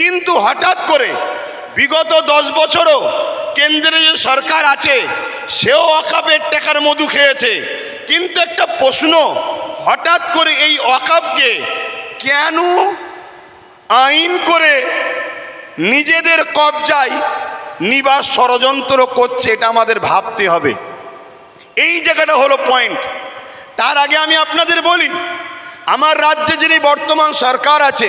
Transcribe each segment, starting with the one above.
কিন্তু হঠাৎ করে বিগত দশ বছরও কেন্দ্রে যে সরকার আছে, সেও অকাপের টাকার মধু খেয়েছে। কিন্তু একটা প্রশ্ন, হঠাৎ করে এই অকাপকে কেন আইন করে নিজেদের কবজায় নিবাস ষড়যন্ত্র করছে, এটা আমাদের ভাবতে হবে। এই জায়গাটা হলো পয়েন্ট তার আগে আমি আপনাদের বলি, আমার রাজ্যে যিনি বর্তমান সরকার আছে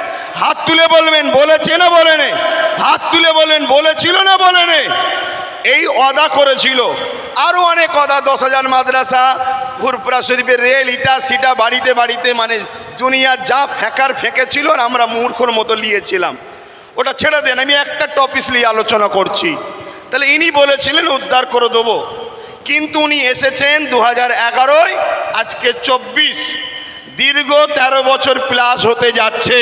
হাত তুলে বলবেন, বলেছে না বলেনে? হাত তুলে বলবেন বলেছিল না বলেনে? এই অদা করেছিল। আরও অনেক অদা, দশ হাজার মাদ্রাসা ফুরপুরা শরীফের রেল, ইটা, সিটা, বাড়িতে বাড়িতে মানে দুনিয়ার যা ফেঁকার ফেঁকেছিল আর আমরা মূর্খর মতো নিয়েছিলাম ওটা ছেড়ে দেন, আমি একটা টপিস নিয়ে আলোচনা করছি। তাহলে ইনি বলেছিলেন, উদ্ধার করে দেবো। কিন্তু উনি এসেছেন দু হাজার এগারোয়, আজকে চব্বিশ। দীর্ঘ তেরো বছর প্লাস হতে যাচ্ছে।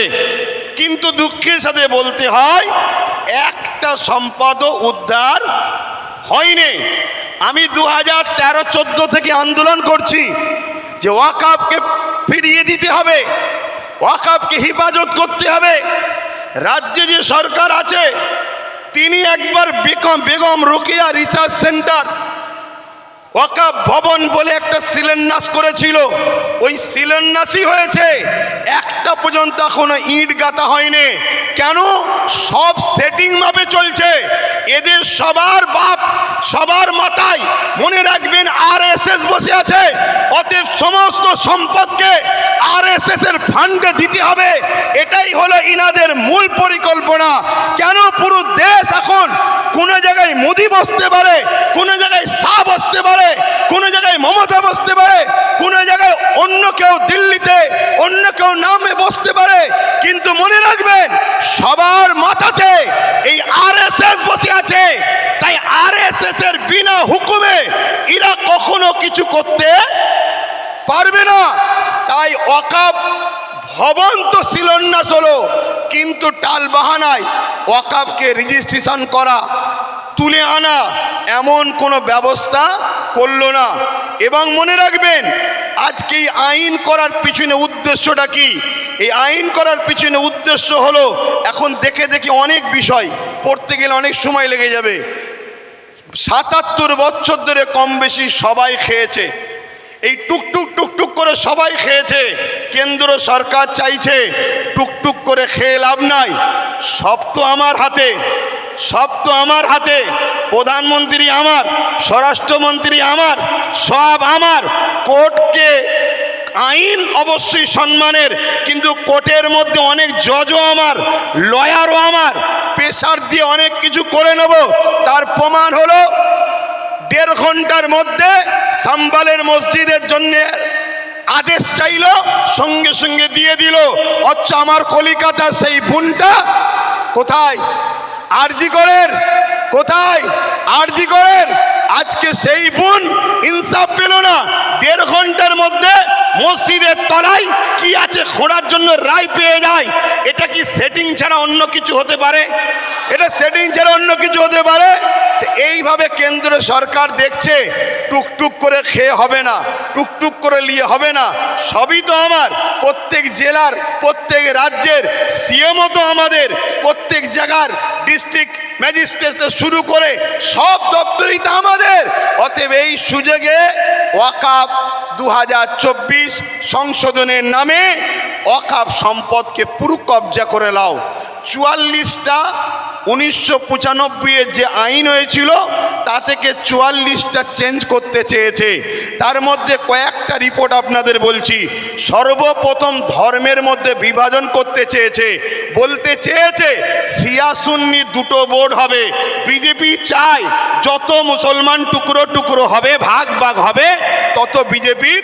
কিন্তু দুঃখের সাথে বলতে হয়, একটা সম্পদও উদ্ধার হয়নি। আমি দু হাজার তেরো চোদ্দ থেকে আন্দোলন করছি যে ওয়াকাবকে ফিরিয়ে দিতে হবে ওয়াকাবকে হেফাজত করতে হবে। রাজ্যে যে সরকার আছে, তিনি একবার বেগম বেগম রোকেয়া রিসার্চ সেন্টার ওয়াকাব ভবন বলে একটা শিলান্যাস করেছিল। ওই শিলান্যাসই হয়েছে একটা পর্যন্ত এখনও ইট গাঁথা হয়নি। কেন? সব সেটিং মাপে চলছে। এদের সবার বাপ, সবার মাথায় মনে রাখবেন আর এস এস বসে আছে। অতএব সমস্ত সম্পদকে আর এর ফান্ডে দিতে হবে। এটাই হলো ইনাদের মূল পরিকল্পনা। কেন পুরো দেশ এখন কোনো জায়গায় মোদি বসতে পারে, কোনো জায়গায় শাহ বসতে পারে, কোনো জায়গায় মমতা বসতে পারে, কোনো জায়গায় অন্য কেউ দিল্লিতে, অন্য কেউ নামে বসতে পারে। কিন্তু মনে রাখবেন, সবার মাথাতে এই আর এস এস বসে আছে। তাই আর এর বিনা হুকুমে এরা কখনো কিছু করতে পারবে না। তাই অকাপ ভবন তো শিলান্যাস হলো, কিন্তু টাল বাহানায় ওয়াকাবকে রেজিস্ট্রেশন করা, তুলে আনা এমন কোনো ব্যবস্থা করল না। এবং মনে রাখবেন, আজকে এই আইন করার পিছনে উদ্দেশ্যটা কি? এই আইন করার পিছনে উদ্দেশ্য হলো, এখন দেখে দেখে অনেক বিষয়। পড়তে গেলে অনেক সময় লেগে যাবে। সাতাত্তর বছর ধরে কম বেশি সবাই খেয়েছে। এই টুকটুক টুকটুক করে সবাই খেয়েছে। কেন্দ্র সরকার চাইছে টুকটুক করে খেয়ে লাভ নাই। সব তো আমার হাতে, সব তো আমার হাতে। প্রধানমন্ত্রী আমার, স্বরাষ্ট্রমন্ত্রী আমার, সব আমার। কোর্টকে আইন অবশ্যই সম্মানের, কিন্তু কোর্টের মধ্যে অনেক জজও আমার লয়ারও আমার প্রেশার দিয়ে অনেক কিছু করে নেব। তার প্রমাণ হলো, দেড় ঘণ্টার মধ্যে সাম্বালের মসজিদের জন্য আদেশ চাইল, সঙ্গে সঙ্গে দিয়ে দিল। অচ্ছা আমার কলিকাতার সেই বোনটা কোথায়? আরজি করেন, কোথায়? আরজি করেন, আজকে সেই বোন ইনসাফ পেল না। দেড় ঘণ্টার মধ্যে মসজিদের তলায় কি আছে খোঁড়ার জন্য রায় পেয়ে যায়? এটা কি সেটিং ছাড়া অন্য কিছু হতে পারে? এটা সেটিং ছাড়া অন্য কিছু হতে পারে? এইভাবে কেন্দ্র সরকার দেখছে, টুকটুক করে খেয়ে হবে না, টুকটুক করে নিয়ে হবে না। সবই তো আমার। প্রত্যেক জেলার, প্রত্যেক রাজ্যের সিএমও তো আমাদের। প্রত্যেক জায়গার ডিস্ট্রিক্ট ম্যাজিস্ট্রেট শুরু করে সব দপ্তরই তো আমাদের। অতএব এই সুযোগে ওয়াকাপ দু সংশোধনের নামে অকাপ সম্পদকে পুরো কবজা করে লাও। চুয়াল্লিশটা উনিশশো পঁচানব্বইয়ের যে আইন হয়েছিল, তা থেকে চুয়াল্লিশটা চেঞ্জ করতে চেয়েছে। তার মধ্যে কয়েকটা রিপোর্ট আপনাদের বলছি। সর্বপ্রথম ধর্মের মধ্যে বিভাজন করতে চেয়েছে। বলতে চেয়েছে, সিয়াসুন্নি দুটো বোর্ড হবে। বিজেপি চায়, যত মুসলমান টুকরো টুকরো হবে, ভাগ ভাগ হবে, তত বিজেপির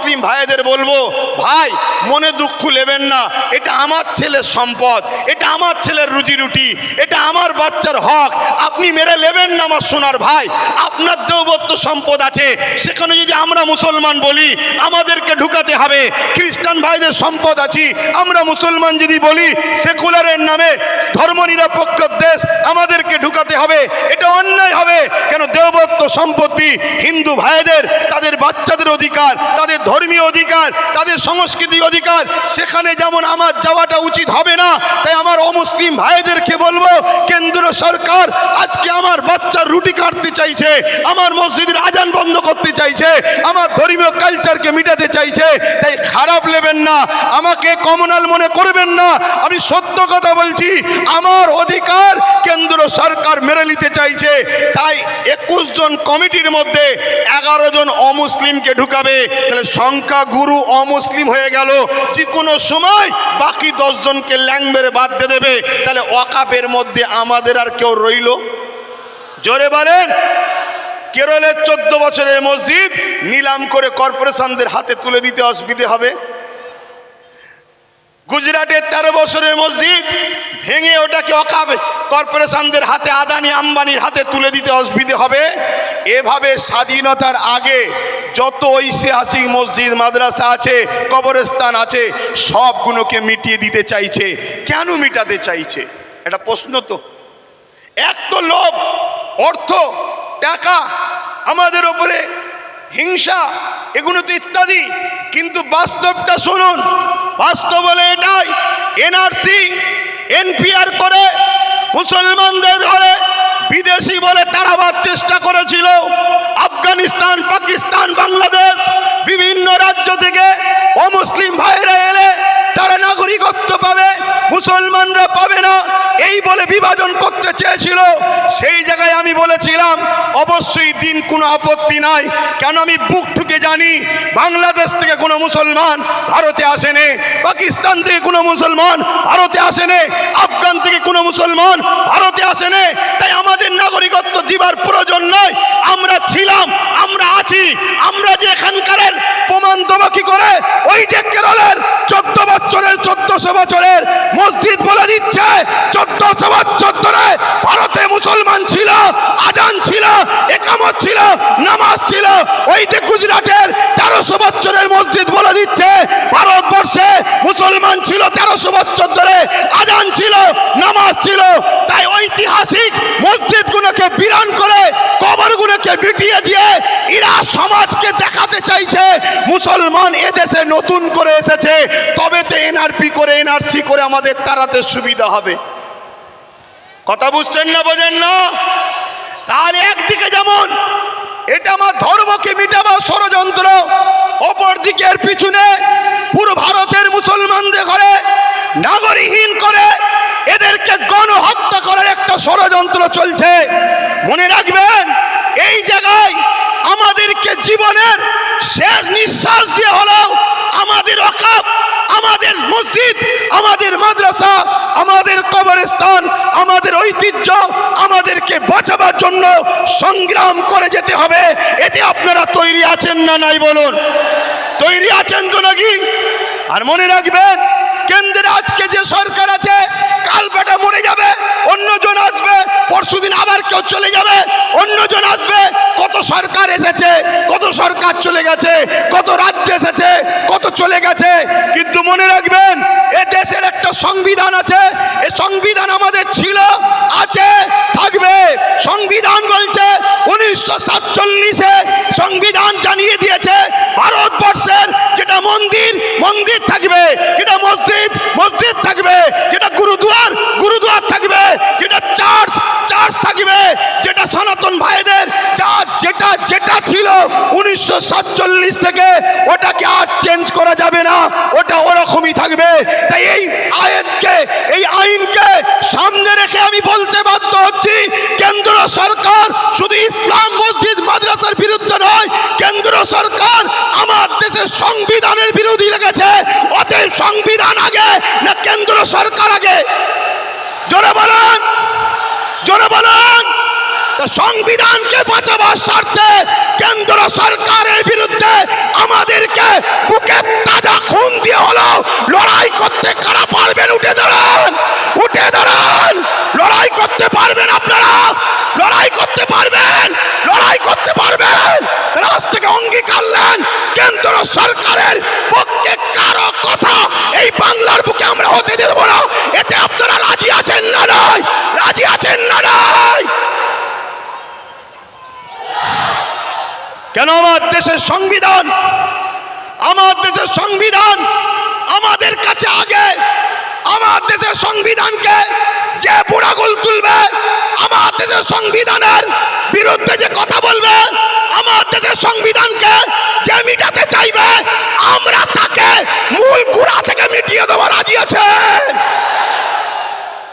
ভাইদের বলব, ভাই, মনে দুঃখ নেবেন না। এটা আমার ছেলের সম্পদ, এটা আমার ছেলের রুজি রুটি এটা আমার বাচ্চার হক। আপনি মেরে নেবেন না আমার সোনার ভাই। আপনার দেবত্ব সম্পদ আছে। সেখানে যদি আমরা মুসলমান বলি, আমাদেরকে ঢুকাতে হবে। খ্রিস্টান ভাইদের সম্পদ আছি। আমরা মুসলমান যদি বলি, সেকুলারের নামে ধর্মনিরপেক্ষ দেশ আমাদেরকে ঢুকাতে হবে। এটা অন্যায় হবে। কেন দেবত্ব সম্পত্তি হিন্দু ভাইদের, তাদের বাচ্চাদের অধিকার, তাদের ধর্মীয় অধিকার, তাদের সংস্কৃতি অধিকার, সেখানে যেমন আমার যাওয়াটা উচিত হবে না, তাই আমার অমুসলিম ভাইদেরকে বলব, কেন্দ্র সরকার আজকে আমার বাচ্চার রুটি কাটতে চাইছে, আমার মসজিদের আজান বন্ধ করতে চাইছে, আমার ধর্মীয় কালচারকে মিটাতে চাইছে, তাই খারাপ নেবেন না, আমাকে কমনাল মনে করবেন না, আমি সত্য কথা বলছি, আমার অধিকার কেন্দ্র সরকার মেরে নিতে চাইছে, তাই একুশ জন কমিটির মধ্যে এগারো জন অমুসলিমকে ঢুকাবে, তাহলে সংখ্যা গুরু অমুসলিম হয়ে গেল। যে কোনো সময় বাকি দশজনকে ল্যাং মেরে বাদ দিয়ে দেবে। তাহলে অকাপের মধ্যে আমাদের আর কেউ রইল? জোরে বলেন। কেরলের চোদ্দ বছরের মসজিদ নিলাম করে কর্পোরেশনদের হাতে তুলে দিতে অসুবিধে হবে? গুজরাটের তেরো বছরের মসজিদ ভেঙে ওটাকে অকাবে কর্পোরেশনদের হাতে, আদানি আম্বানির হাতে তুলে দিতে অসুবিধে হবে। এভাবে স্বাধীনতার আগে যত ঐতিহাসিক মসজিদ, মাদ্রাসা আছে, কবরস্থান আছে, সবগুলোকে মিটিয়ে দিতে চাইছে। কেন মিটাতে চাইছে? এটা প্রশ্ন তো। এক তো লোভ, অর্থ, টাকা, আমাদের ওপরে হিংসা, এগুলো তো ইত্যাদি। কিন্তু বাস্তবটা শুনুন, বাস্তব হলে এটাই, এনআরসি এনপিআর করে মুসলমানদের ধরে বিদেশি বলে তাড়াবার চেষ্টা করেছিল। আফগানিস্তান পাকিস্তান বাংলাদেশ বিভিন্ন রাজ্য থেকে অমুসলিম ভাইরা এলে তারা নাগরিকত্ব পাবে মুসলমানরা পাবে না এই বলে বিভাজন করতে চেয়েছিল, সেই জায়গায় আমি বলেছিলাম, অবশ্যই দিন কোনো আপত্তি নাই। কেন আমি বুক ঠুকে জানি, বাংলাদেশ থেকে কোনো মুসলমান ভারতে আসেনে, পাকিস্তান থেকে কোনো মুসলমান ভারতে আসেনে, আফগান থেকে কোনো মুসলমান ভারতে আসেনে। তাই আমাদের নাগরিকত্ব দিবার প্রয়োজন নয় আমরা ছিলাম, আমরা আছি, আমরা যে এখানকারের প্রমাণ দেবো কি করে? ওই যে কেরলের চোদ্দ বছরের চোদ্দশো বছরের মসজিদ বলে দিচ্ছে। চোদ্দশো বছর ভারতে মুসলমান ছিল, আজান ছিল, একামত ছিল, নামাজ ছিল। ওই যে গুজরাটের তেরোশো বছরের মসজিদ বলে দিচ্ছে। ভারতবর্ষে মুসলমান ছিল তেরোশো বছর ধরে, আজান ছিল, নামাজ ছিল। তাই ঐতিহাসিক মসজিদগুলোকে বিরান করে কবরগুলোকে মিটিয়ে দিয়ে এরা সমাজকে দেখাতে চাইছে। মুসলমান এদেশে নতুন করে এসেছে। তবে তো এনআরপি করে এনআরসি করে আমাদের তাড়াতে সুবিধা হবে। কথা বুঝছেন না, বোঝেন না? তার একদিকে যেমন, এটা আমার ধর্মকে মিটাবার ষড়যন্ত্র অপর দিকের পিছনে পুরো ভারতের মুসলমানদের ঘরে নাগরিকহীন করে এদেরকে গণহত্যা করার একটা ষড়যন্ত্র চলছে। মনে রাখবেন এই জায়গায় আমাদেরকে জীবনের শেষ নিঃশ্বাস দিয়ে হলেও আমাদের অকাপ আমাদের মসজিদ, আমাদের মাদ্রাসা, আমাদের কবরস্থান, আমাদের ঐতিহ্য, আমাদেরকে বাঁচাবার জন্য সংগ্রাম করে যেতে হবে। এতে আপনারা তৈরি আছেন না নাই বলুন? তৈরি আছেন তো নাকি? আর মনে রাখবেন কেন্দ্রে আজকে যে সরকার আছে, কাল বেটা মরে যাবে, অন্যজন আসবে, পরশুদিন আবার কেউ চলে যাবে কত সরকার এসেছে, কত সরকার চলে গেছে, কত রাজ্য এসেছে, কত চলে গেছে। কিন্তু মনে রাখবেন, এ দেশের একটা সংবিধান আছে, এ সংবিধান আমাদের ছিল, আছে, থাকবে। সংবিধান বলছে, উনিশশো সাতচল্লিশে সংবিধান জানিয়ে দিয়েছে ভারতবর্ষের যেটা মন্দির মন্দির থাকবে যেটা মসজিদ মসজিদ থাকবে যেটা গুরুদুয়ার গুরুদুয়ার থাকবে যেটা চার্চ চার্চ থাকবে যেটা সনাতন ভাইদের যা যেটা ওটা যেটা ছিল উনিশশো সাতচল্লিশ থেকে ওটাকে আর চেঞ্জ করা যাবে না, ওটা ওরকমই থাকবে। তাই এই আইনকে এই আইনকে সামনে রেখে আমি বলতে বাধ্য হচ্ছি, কেন্দ্র সরকার শুধু ইসলাম মসজিদ মাদ্রাসার বিরুদ্ধে নয়, কেন্দ্র সরকার আমার দেশের সংবিধানের বিরোধী লেগেছে। অতএব সংবিধান আগে, না কেন্দ্র সরকার আগে? জোরে বলেন জোরে বলেন। সংবিধানকে বাঁচাবার স্বার্থে কেন্দ্র সরকারের বিরুদ্ধে আমাদেরকে বুকে তাজা খুন দিয়ে হলো লড়াই করতে কারা পারবেন? উঠে দাঁড়ান! উঠে দাঁড়ান! লড়াই করতে পারবেন আপনারা? লড়াই করতে পারবেন? লড়াই করতে পারবেন? আজ থেকে অঙ্গীকার নেন। কেন্দ্র সরকারের পক্ষে কারও কথা এই বাংলার বুকে আমরা হতে দেব না। এতে আপনারা রাজি আছেন না নয় রাজি আছেন না নয় কেন আমার দেশের সংবিধান? আমার দেশের সংবিধান আমাদের কাছে আগে। আমার দেশের সংবিধানকে যে বুড়াগুল তুলবে, আমার দেশের সংবিধানের বিরুদ্ধে যে কথা বলবে, আমার দেশের সংবিধানকে যে মিটাতে চাইবে, আমরা তাকে মূল গুড়া থেকে মিটিয়ে দেওয়া রাজি আছেন?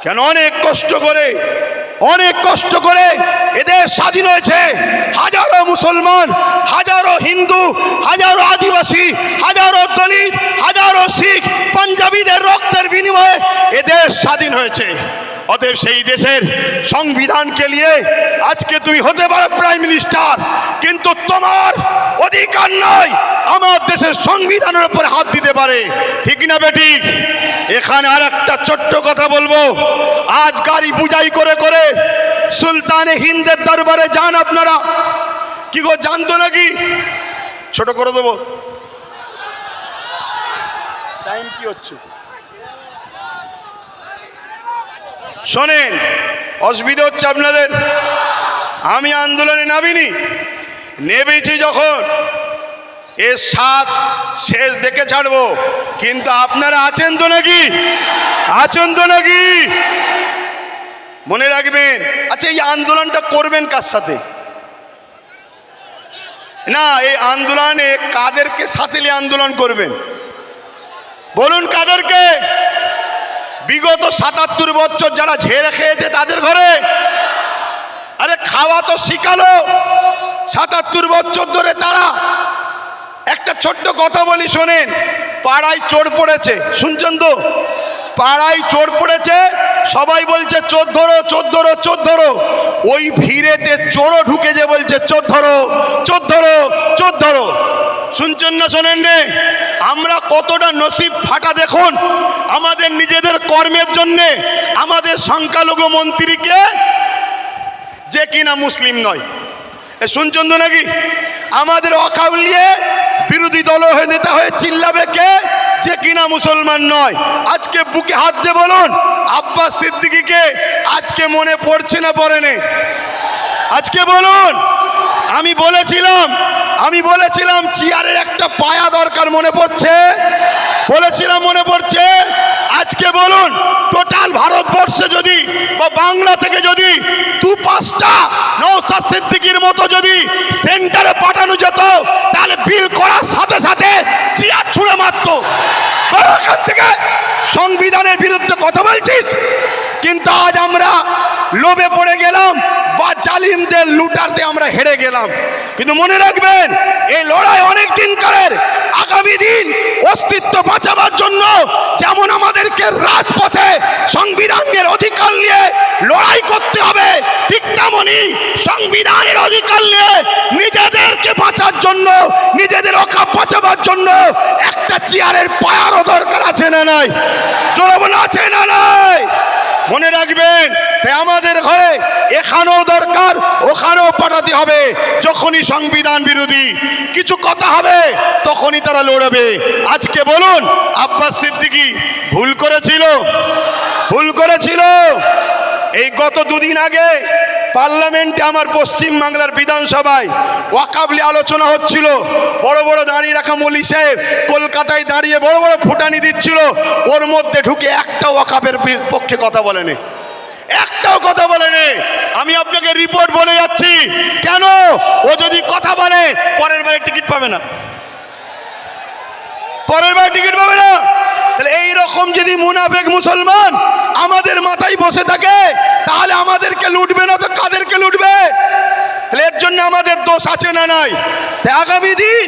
কেন অনেক কষ্ট করে, অনেক কষ্ট করে এদের স্বাধীন হয়েছে। হাজারো মুসলমান, হাজারো হিন্দু, হাজারো আদিবাসী, হাজারো দলিত, হাজারো শিখ, পাঞ্জাবিদের রক্তের বিনিময়ে এদের স্বাধীন হয়েছে। অতএব সেই দেশের সংবিধানকে নিয়ে আজকে তুমি হতে পারো প্রাইম মিনিস্টার, কিন্তু তোমার অধিকার নয় আমার দেশের সংবিধানের উপর হাত দিতে পারে। ঠিক না বেটি? এখানে আর একটা ছোট্ট কথা বলব। আজ গাড়ি বুঝাই করে করে সুলতানে হিন্দের দরবারে যান আপনারা। কি গো, জানতো নাকি? ছোট করে দেবো। টাইম কি হচ্ছে? শোনেন, অসুবিধা হচ্ছে আপনাদের। আমি আন্দোলনে নামিনি। নেবেছি যখন, এর স্বাদ শেষ দেখে ছাড়বো। কিন্তু আপনারা আছেন তো নাকি? আছেন তো নাকি? মনে রাখবেন আচ্ছা এই আন্দোলনটা করবেন কার সাথে? না, এই আন্দোলনে কাদেরকে সাথে আন্দোলন করবেন? বলুন কাদেরকে। বিগত সাতাত্তর বছর যারা ঝেড়ে খেয়েছে তাদের ঘরে। আরে খাওয়া তো শিখালো। সাতাত্তর বছর ধরে তারা একটা ছোট্ট কথা বলি শোনেন, পাড়ায় চোর পড়েছে। শুনছেন তো? পাড়ায় চোর পড়েছে, সবাই বলছে, চোর ধরো চোর ধরো চোর ধরো। ওই ভিড়েতে চোরও ঢুকে যে বলছে, চোর ধরো চোর ধরো চোর ধরো। শুনছেন না শোনেন নে আমরা কতটা নসিব ফাটা দেখুন। আমাদের নিজেদের কর্মের জন্যে আমাদের সংখ্যালঘু মন্ত্রীকে যে কিনা মুসলিম নয়। এ শুনছেন তো নাকি? আমাদের অকাউলিয়ে বিরোধী দল হয়ে নেতা হয়ে চিল্লাবে কে? যে কিনা মুসলমান নয়। আজকে বুকে হাত দিয়ে বলুন, আব্বাস সিদ্দিকিকে আজকে মনে পড়ছে না পড়ে নেই? আজকে বলুন, আমি বলেছিলাম আমি বলেছিলাম চেয়ারের একটা পায়া দরকার মনে পড়ছে। বলেছিলাম মনে পড়ছে। আজকে বলুন, টোটাল ভারতবর্ষে যদি বা বাংলা থেকে যদি দু পাঁচটা নৌসাদ সিদ্দিকির মতো যদি সেন্টারে পাঠানো যেত, তাহলে বিল করার সাথে সাথে চেয়ার ছুঁড়ে মারতো। থেকে সংবিধানের বিরুদ্ধে কথা বলছিস? কিন্তু আজ আমরা লোভে পড়ে গেলাম বা জালিমদের লুটারতে আমরা হেরে গেলাম। কিন্তু মনে রাখবেন, এই লড়াই অনেক দিনকারের আগামী দিন অস্তিত্ব বাঁচাবার জন্য যেমন আমাদেরকে রাজপথে সংবিধানের অধিকার নিয়ে লড়াই করতে হবে, ঠিক তেমনই সংবিধানের অধিকার নিয়ে নিজেদেরকে বাঁচার জন্য, নিজেদের অকাপ বাঁচাবার জন্য একটা চেয়ারের পায়ারও দরকার আছে না নাই? জোরবন আছে না নাই? মনে রাখবেন, তাই আমাদের ঘরে এখানেও দরকার, ওখানেও পাঠাতে হবে। যখনই সংবিধান বিরোধী কিছু কথা হবে, তখনই তারা লড়াবে। আজকে বলুন, আব্বাস সিদ্দিকি ভুল করেছিল? ভুল করেছিল? এই গত দুদিন আগে পার্লামেন্টে আমার পশ্চিম বাংলার বিধানসভায় ওয়াকাবলি আলোচনা হচ্ছিল। বড় বড় দাঁড়িয়ে রাখা মলি সাহেব কলকাতায় দাঁড়িয়ে বড় বড় ফুটানি দিচ্ছিল। ওর মধ্যে ঢুকে একটা ওয়াকাবের পক্ষে কথা বলেনি। একটাও কথা বলেনি। আমি আপনাকে রিপোর্ট বলে যাচ্ছি। কেন? ও যদি কথা বলে, পরের বারে টিকিট পাবে না। পরের বার টিকিট পাবে না। তাহলে এই রকম যদি মুনাফেক মুসলমান আমাদের মাথায় বসে থাকে, তাহলে আমাদেরকে লুটবে না তো কাদেরকে লুটবে? তাহলে এর জন্য আমাদের দোষ আছে না নাই? আগামী দিন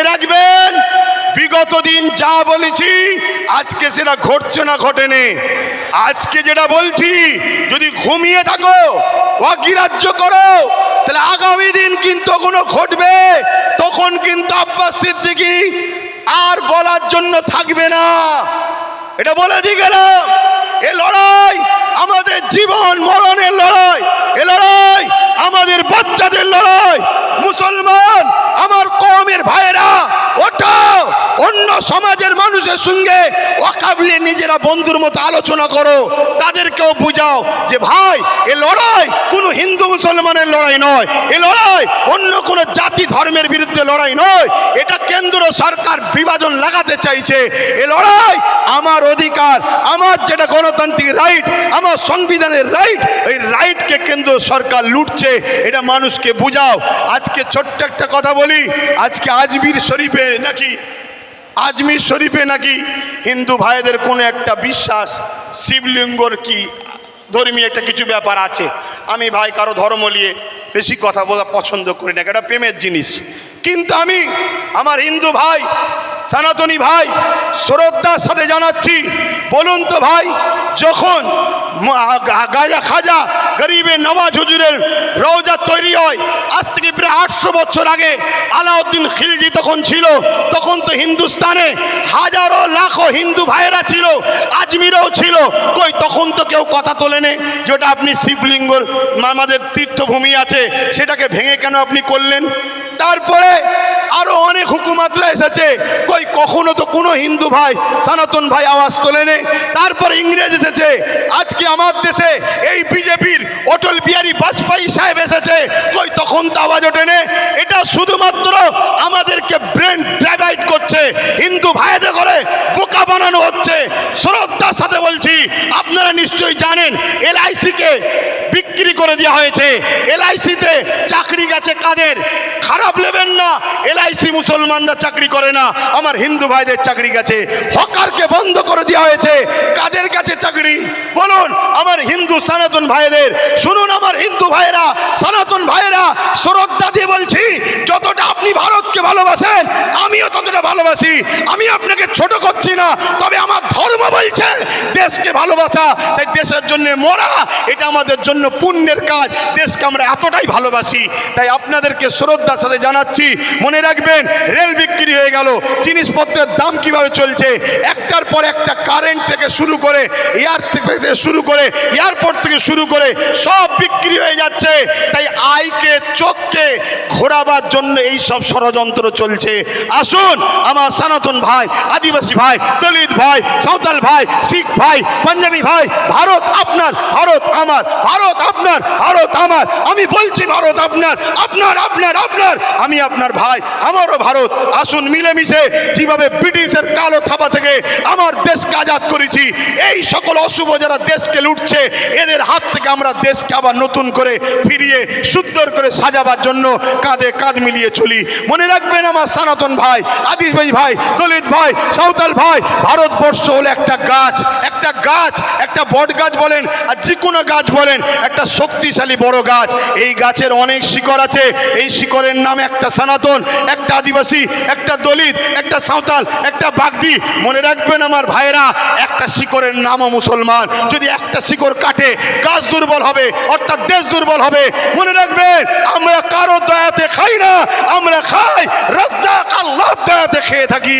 যা বলেছি, আজকে সেটা ঘটছে না ঘটেনি। আজকে যেটা বলছি, যদি ঘুমিয়ে থাকো, অগ্রাহ্য করো, তাহলে আগামী দিন কিন্তু কোনো ঘটবে, তখন কিন্তু আব্বাস সিদ্দিকি আর বলার জন্য থাকবে না। এটা বলে দিয়ে গেলাম, এ লড়াই আমাদের জীবন মরণের লড়াই, এ লড়াই আমাদের বাচ্চাদের লড়াই, মুসলমান, আমার কমের ভাইয়েরা ওটাও অন্য সমাজের মানুষের সঙ্গে অকাবলে নিজেরা বন্ধুর মতো আলোচনা করো। তাদেরকেও বুঝাও যে, ভাই, এ লড়াই কোনো হিন্দু মুসলমানের লড়াই নয়। এ লড়াই অন্য কোনো জাতি ধর্মের বিরুদ্ধে লড়াই নয়। এটা কেন্দ্র সরকার বিভাজন লাগাতে চাইছে। এ লড়াই আমার অধিকার, আমার যেটা গণতান্ত্রিক রাইট, আমার সংবিধানের রাইট, এই রাইটকে কেন্দ্র সরকার লুটছে। এটা মানুষকে বুঝাও। আজকে ছোট্ট একটা কথা বলি। আজকে আজমির শরীফে নাকি আজমির শরীফে নাকি হিন্দু ভাইদের কোনো একটা বিশ্বাস, শিবলিঙ্গর কি ধর্মীয় একটা কিছু ব্যাপার আছে? আমি ভাই কারও ধর্ম নিয়ে বেশি কথা বলা পছন্দ করি না, এটা প্রেমের জিনিস। কিন্তু আমি আমার হিন্দু ভাই, সনাতনী ভাই, শ্রদ্ধার সাথে জানাচ্ছি, বলুন তো ভাই, যখন গাজা খাজা গরিবের নওয়াজ হুজুরের রওজা তৈরি হয়। আজ থেকে প্রায় আটশো বছর আগে আলাউদ্দিন খিলজি তখন ছিল, তখন তো হিন্দুস্তানে হাজারো লাখো হিন্দু ভাইয়েরা ছিল, আজমিরও ছিল। কই, তখন তো কেউ কথা তোলেনে যেটা আপনি শিবলিঙ্গর আমাদের তীর্থভূমি আছে, সেটাকে ভেঙে কেন আপনি করলেন? তারপরে আরও অনেক হুকুমাতরা এসেছে। কই, কখনো তো কোনো হিন্দু ভাই, সনাতন ভাই আওয়াজ তোলে নে। তারপরে ইংরেজ এসেছে। আজকে আমার দেশে এই বিজেপির অটল বিহারী বাজপেয়ী সাহেব এসেছে। কই, তখন তো আওয়াজ ওঠে নে। এটা শুধুমাত্র আমাদেরকে ব্রেন ড্রাইভাইড করছে। হিন্দু ভাইদের করে বোকা বানানো হচ্ছে। শ্রদ্ধার সাথে বলছি, আপনারা নিশ্চয়ই জানেন এলআইসিকে বিক্রি করে দেওয়া হয়েছে। এলআইসিতে চাকরি গেছে কাদের? খারাপ নেবেন না এলআইসি মুসলমানরা চাকরি করে না, আমার হিন্দু ভাইদের চাকরি গেছে। হকারকে বন্ধ করে দেওয়া হয়েছে, কাদের কাছে চাকরি? বলুন, আমার হিন্দু সনাতন ভাইদের, শুনুন আমার হিন্দু ভাইরা, সনাতন ভাইরা, শ্রদ্ধা দিয়ে বলছি, যতটা আপনি ভারতকে ভালোবাসেন, আমিও ততটা ভালোবাসি। আমি আপনাকে ছোট করছি না তবে আমার ধর্ম বলছে, দেশকে ভালোবাসা, তাই দেশের জন্য মরা, এটা আমাদের জন্য পুণ্যের কাজ। দেশকে আমরা এতটাই ভালোবাসি, তাই আপনাদেরকে শ্রদ্ধার সাথে জানাচ্ছি। মনে রাখবেন, রেল হয়ে গেল। জিনিসপত্রের দাম কীভাবে চলছে? একটার পর একটা কারেন্ট থেকে শুরু করে এয়ার থেকে শুরু করে এয়ারপোর্ট থেকে শুরু করে সব বিক্রি হয়ে যাচ্ছে। তাই আইকে, চোখকে ঘোরাবার জন্য এই সব ষড়যন্ত্র চলছে। আসুন, আমার সনাতন ভাই, আদিবাসী ভাই, দলিত ভাই, সাঁওতাল ভাই, শিখ ভাই, পাঞ্জাবি ভাই, ভারত আপনার, ভারত আমার, ভারত আপনার, ভারত আমার। আমি বলছি, ভারত আপনার আপনার আপনার আপনার। আমি আপনার ভাই, আমারও ভারত। আসুন মিলেমিশে যেভাবে ব্রিটিশের কালো থাবা থেকে আমার দেশকে আজাদ করেছি, এই সকল অশুভ যারা দেশকে লুটছে, এদের হাত থেকে আমরা দেশকে আবার নতুন করে ফিরিয়ে, সুন্দর করে সাজাবার জন্য কাঁধে কাঁধ মিলিয়ে চলি। মনে রাখবেন আমার সনাতন ভাই, আদিবাসী ভাই, দলিত ভাই, সাঁওতাল ভাই, ভারতবর্ষ হলো একটা গাছ একটা গাছ, একটা বট গাছ বলেন, আর যে কোনো গাছ বলেন, একটা শক্তিশালী বড় গাছ। এই গাছের অনেক শিকড় আছে, এই শিকড়ের নাম একটা সনাতন, একটা আদিবাসী, একটা দলিত, একটা সাঁওতাল, একটা বাগদি। মনে রাখবেন আমার ভাইরা একটা শিকড়ের নামও মুসলমান। যদি একটা শিকড় কাটে, গাছ দুর্বল হবে, অর্থাৎ দেশ দুর্বল হবে। মনে রাখবেন, আমরা কারও দয়াতে খাই না, আমরা খাই, রাজ্জাক আল্লাহ দয়াতে খেয়ে থাকি।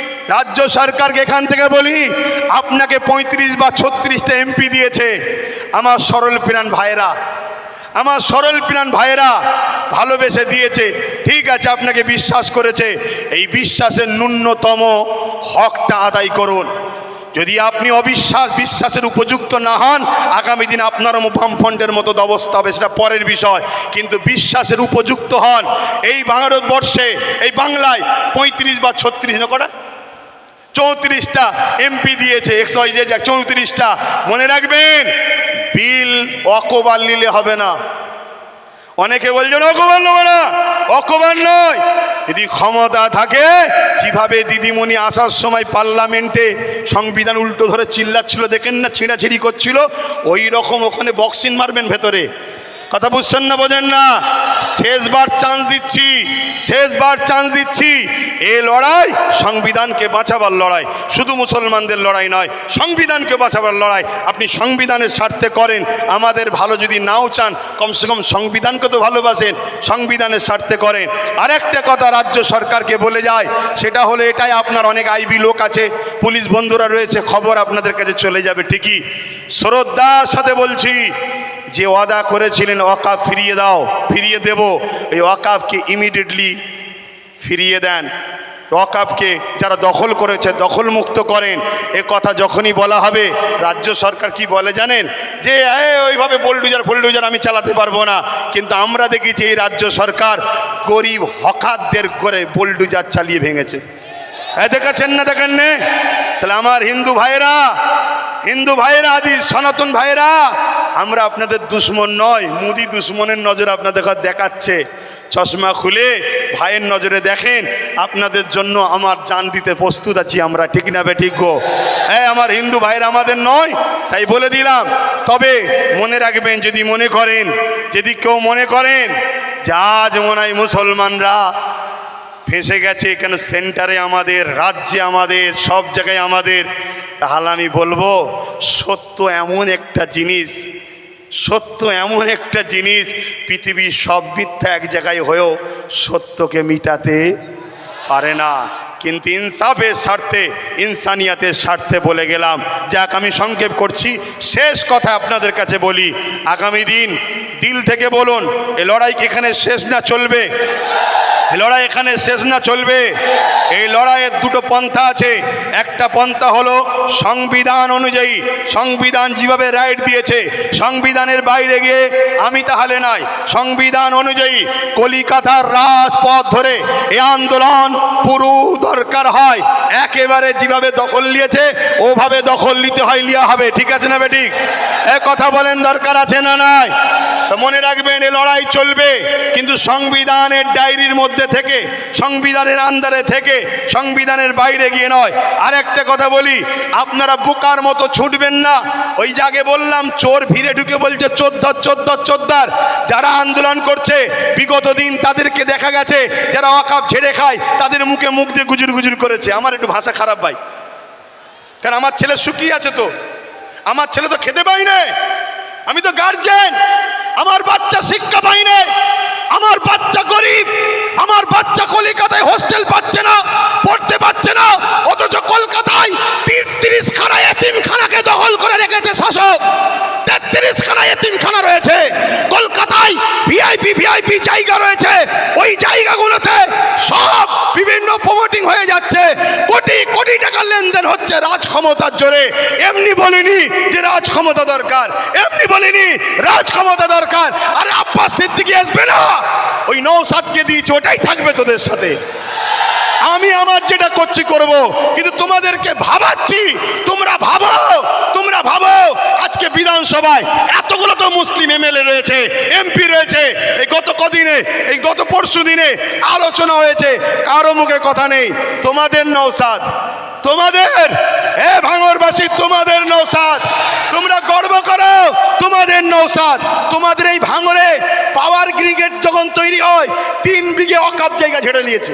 রাজ্য সরকারকে এখান থেকে বলি, আপনাকে পঁয়ত্রিশ বা ছত্রিশটা এমপি দিয়েছে। আমার সরল প্রাণ ভাইয়েরা, আমার সরল প্রাণ ভাইয়েরা ভালোবেসে দিয়েছে। ঠিক আছে, আপনাকে বিশ্বাস করেছে। এই বিশ্বাসের ন্যূনতম হকটা আদায় করুন। যদি আপনি অবিশ্বাস, বিশ্বাসের উপযুক্ত না হন, আগামী দিন আপনার বামফ্রন্টের মতো অবস্থা হবে, সেটা পরের বিষয়। কিন্তু বিশ্বাসের উপযুক্ত হন। এই ভারতবর্ষে, এই বাংলায় পঁয়ত্রিশ বা ছত্রিশ, না কটা? চৌত্রিশটা এমপি দিয়েছে একশো চৌত্রিশটা। মনে রাখবেন, বিল অকবার নিলে হবে না। অনেকে বলছেন, অকবার নেবে না, অকবার নয়। যদি ক্ষমতা থাকে, যেভাবে দিদিমণি আসার সময় পার্লামেন্টে সংবিধান উল্টো ধরে চিল্লাচ্ছিল, দেখেন না, ছিঁড়াছিড়ি করছিল, ওই রকম ওখানে বক্সিং মারবেন ভেতরে। কথা বুঝছেন না, বোঝেন না? শেষবার চান্স দিচ্ছি, শেষবার চান্স দিচ্ছি। এ লড়াই সংবিধানকে বাঁচাবার লড়াই, শুধু মুসলমানদের লড়াই নয়, সংবিধানকে বাঁচাবার লড়াই। আপনি সংবিধানের স্বার্থে করেন, আমাদের ভালো যদি নাও চান, কমসে কম সংবিধানকে তো ভালোবাসেন, সংবিধানের স্বার্থে করেন। আরেকটা কথা রাজ্য সরকারকে বলে যায়, সেটা হলো এটাই আপনার অনেক আইবি লোক আছে, পুলিশ বন্ধুরা রয়েছে, খবর আপনাদের কাছে চলে যাবে ঠিকই। শ্রদ্ধার সাথে বলছি যে ওয়াদা করেছিলেন ওয়াকাফ ফিরিয়ে দাও, ফিরিয়ে দেব। এই ওয়াকাফকে ইমিডিয়েটলি ফিরিয়ে দেন। ওয়াকাফকে যারা দখল করেছে দখল মুক্ত করেন। এ কথা যখনই বলা হবে, রাজ্য সরকার কি বলে জানেন? যে ওইভাবে বোল্ডুজার ফোল্ডুজার আমি চালাতে পারব না। কিন্তু আমরা দেখেছি এই রাজ্য সরকার গরিব হকারদের করে বোল্ডুজার চালিয়ে ভেঙেছে। দেখাচ্ছেন না, দেখেন নে। তাহলে আমার হিন্দু ভাইরা হিন্দু ভাইরা আদি সনাতন ভাইরা আমরা আপনাদের দুশ্মন নয়, মুদি দুশ্মনের নজর আপনাদের দেখাচ্ছে। চশমা খুলে ভাইয়ের নজরে দেখেন, আপনাদের জন্য আমার জান দিতে প্রস্তুত আছি আমরা, ঠিক না বে, ঠিক গো? হ্যাঁ আমার হিন্দু ভাইরা আমাদের নয়, তাই বলে দিলাম। তবে মনে রাখবেন, যদি মনে করেন, যদি কেউ মনে করেন যা যেমন হয় মুসলমানরা ফেঁসে গেছে এখানে সেন্টারে আমাদের, রাজ্যে আমাদের, সব জায়গায় আমাদের। তাহলে আমি বলব, সত্য এমন একটা জিনিস, সত্য এমন একটা জিনিস, পৃথিবীর সব মিথ্যা এক জায়গায় হয়েও সত্যকে মিটাতে পারে না। কিন্তু ইনসাফের স্বার্থে, ইনসানিয়াতের স্বার্থে বলে গেলাম। যাক, আমি সংক্ষেপ করছি। শেষ কথা আপনাদের কাছে বলি। আগামী দিন দিল থেকে বলুন, এ লড়াই কি এখানে শেষ না চলবে? লড়াই এখানে শেষ না চলবে? এই লড়াইয়ের দুটো পন্থা আছে। একটা পন্থা হলো সংবিধান অনুযায়ী, সংবিধান যেভাবে রাইট দিয়েছে, সংবিধানের বাইরে গিয়ে আমি তাহলে নাই। সংবিধান অনুযায়ী কলিকাতার রাজপথ ধরে এ আন্দোলন পুরো দরকার হয়। একেবারে যেভাবে দখল নিয়েছে, ওভাবে দখল নিতে হয় লিয়া হবে। ঠিক আছে না বেটি? এ কথা বলেন, দরকার আছে না নাই? তো মনে রাখবেন, এ লড়াই চলবে, কিন্তু সংবিধানের ডায়েরির মধ্যে থেকে, সংবিধানের আন্দারে থেকে, সংবিধানের বাইরে গিয়ে নয়। আর একটা কথা বলি, আপনারা বোকার মতো ছুটবেন না। ওই জাগে বললাম, চোর ভিড়ে ঢুকে বলছে চোদ্দার চোদ্দার চোদ্দার যারা আন্দোলন করছে, বিগত দিন তাদেরকে দেখা গেছে, যারা অকাপ ছেড়ে খায়, তাদের মুখে মুখ দিয়ে গুজুর গুজুর করেছে। আমার একটু ভাষা খারাপ ভাই। কারণ আমার ছেলে শুকিয়ে আছে তো। আমার ছেলে তো খেতে পাই না আমি তো গার্জেন আমার বাচ্চা শিক্ষা পাই না আমার বাচ্চা গরিব। আমার বাচ্চা কলিকাতায় হোস্টেল পাচ্ছে না, পড়তে পাচ্ছে না। টাকার হচ্ছে রাজ ক্ষমতার জোরে। এমনি বলিনি যে রাজ ক্ষমতা দরকার। এমনি বলিনি রাজ ক্ষমতা দরকার। আরে আব্বাস সিদ্দিকি আসবে না। ওই নৌ সাতকে দিয়েছে, ওটাই থাকবে তোদের সাথে। আমি আমার যেটা করছি করব, কিন্তু তোমাদেরকে ভাবাচ্ছি। তোমরা ভাবো তোমরা ভাবো। বিধানসভায় এতগুলো তো মুসলিম এমএলএ রয়েছে, এমপি রয়েছে। এই গত কদিনে, এই গত পরশু দিনে আলোচনা হয়েছে, কারও মুখে কথা নেই। তোমাদের নৌসাদ তোমাদের? এ ভাঙরবাসী, তোমাদের নৌসাদ তোমরা গর্ব করো, তোমাদের নৌসাদ তোমাদের এই ভাঙরে পাওয়ার গ্রিগেড যখন তৈরি হয়, তিন বিঘে অকাপ জায়গা ঝেড়ে নিয়েছে।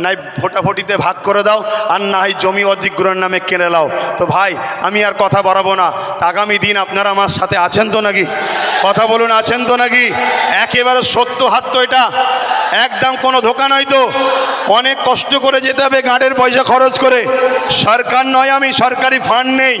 নাই, ভোটাভুটিতে ভাগ করে দাও, আর না হয় জমি অধিগ্রহণ নামে কিনে নাও। তো ভাই, আমি আর কথা বাড়াবো না। আগামী দিন আপনারা আমার সাথে আছেন তো নাকি? কথা বলুন, আছেন তো নাকি? একেবারে সত্য হাত তো এটা। একদম কোনো ধোকা নয় তো। অনেক কষ্ট করে যেতে হবে, গাঁটের পয়সা খরচ করে। সরকার নয় আমি, সরকারি ফান্ড নেই।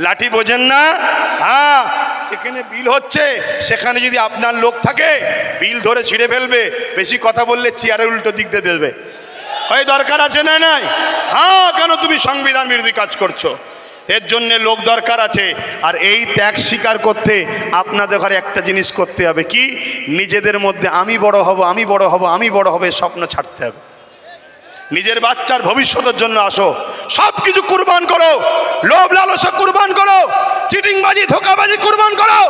লাঠি বোঝেন না? হ্যাঁ এখানে বিল হচ্ছে, সেখানে যদি আপনার লোক থাকে, বিল ধরে ছিঁড়ে ফেলবে, বেশি কথা বললে চেয়ারের উল্টো দিক দিয়ে দেবে। হয় দরকার আছে না নাই? হ্যাঁ কেন তুমি সংবিধান বিরোধী কাজ করছ? এর জন্যে লোক দরকার আছে। আর এই ত্যাগ স্বীকার করতে আপনাদের ঘরে একটা জিনিস করতে হবে কি? নিজেদের মধ্যে আমি বড় হব, আমি বড় হব, আমি বড় হবে স্বপ্ন ছাড়তে হবে। নিজের বাচ্চার ভবিষ্যতের জন্য আসো। সব কিছু কুরবান করো। লোভ লালসা কুরবান করো। চিটিংবাজি, ধোকাবাজি কুরবান করো।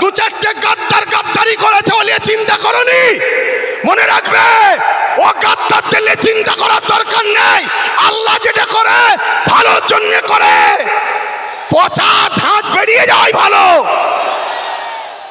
দু চারটে গাদ্দার গাদ্দারি করেছে বলে চিন্তা করনি। মনে রাখবে, ও গাদ্দার দিলে চিন্তা করার দরকার নেই। আল্লাহ যেটা করে, ভালোর জন্য করে। পচা ঝাঁঝ বেরিয়ে যায় ভালো।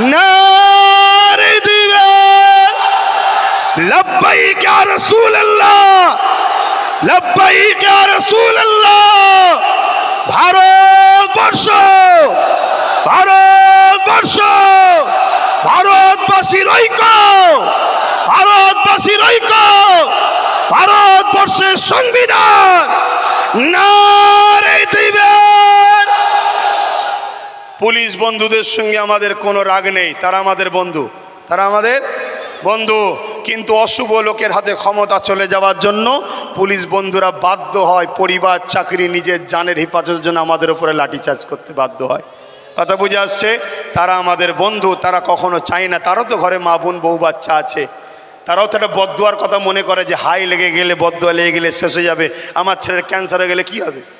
নারে দিবে। লব্বাইক ইয়া রাসূলুল্লাহ। লব্বাইক ইয়া রাসূলুল্লাহ। ভারতবর্ষ। ভারতবর্ষ। ভারতবাসীর ঐক্য। ভারতবাসীর ঐক্য। ভারতবর্ষের সংবিধান নারে দিবেন পুলিশ বন্ধুদের সঙ্গে আমাদের কোনো রাগ নেই। তারা আমাদের বন্ধু। তারা আমাদের বন্ধু। কিন্তু অশুভ লোকের হাতে ক্ষমতা চলে যাওয়ার জন্য পুলিশ বন্ধুরা বাধ্য হয়, পরিবার, চাকরি, নিজের জানের হেফাজতের জন্য আমাদের উপরে লাঠিচার্জ করতে বাধ্য হয়। কথা বুঝে আসছে? তারা আমাদের বন্ধু, তারা কখনো চায় না। তারও তো ঘরে মা বোন, বউ বাচ্চা আছে। তারাও তো একটা বদুয়ার কথা মনে করে যে, হাই লেগে গেলে বদুয়া লেগে গেলে শেষ হয়ে যাবে। আমার ছেলের ক্যান্সার হয়ে গেলে কি হবে?